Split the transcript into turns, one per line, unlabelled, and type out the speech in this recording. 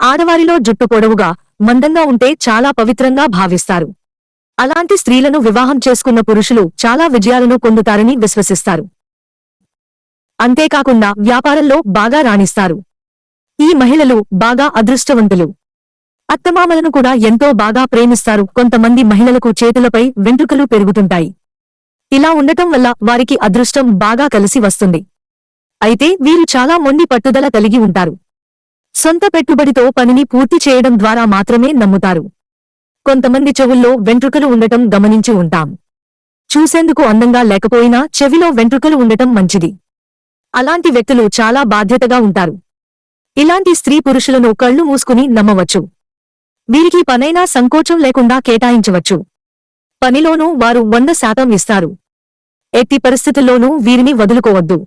ఆడవారిలో జుట్టు పొడవుగా మందంగా ఉంటే చాలా పవిత్రంగా భావిస్తారు. అలాంటి స్త్రీలను వివాహం చేసుకున్న పురుషులు చాలా విజయాలను పొందుతారని విశ్వసిస్తారు. అంతేకాకుండా వ్యాపారంలో బాగా రాణిస్తారు. ఈ మహిళలు బాగా అదృష్టవంతులు. అత్తమామలను కూడా ఎంతో బాగా ప్రేమిస్తారు. కొంతమంది మహిళలకు చేతులపై వెంట్రుకలు పెరుగుతుంటాయి. ఇలా ఉండటం వల్ల వారికి అదృష్టం బాగా కలిసి వస్తుంది. అయితే వీరు చాలా మొండి పట్టుదల కలిగి ఉంటారు. సొంత పెట్టుబడితో పనిని పూర్తి చేయడం ద్వారా మాత్రమే నమ్ముతారు. కొంతమంది చెవుల్లో వెంట్రుకలు ఉండటం గమనించి ఉంటాం. చూసేందుకు అందంగా లేకపోయినా చెవిలో వెంట్రుకలు ఉండటం మంచిది. అలాంటి వ్యక్తులు చాలా బాధ్యతగా ఉంటారు. ఇలాంటి స్త్రీ పురుషులను కళ్ళు మూసుకుని నమ్మవచ్చు. వీరికి పనైనా సంకోచం లేకుండా కేటాయించవచ్చు. పనిలోనూ వారు వంద శాతం ఇస్తారు. ఎట్టి పరిస్థితుల్లోనూ వీరిని వదులుకోవద్దు.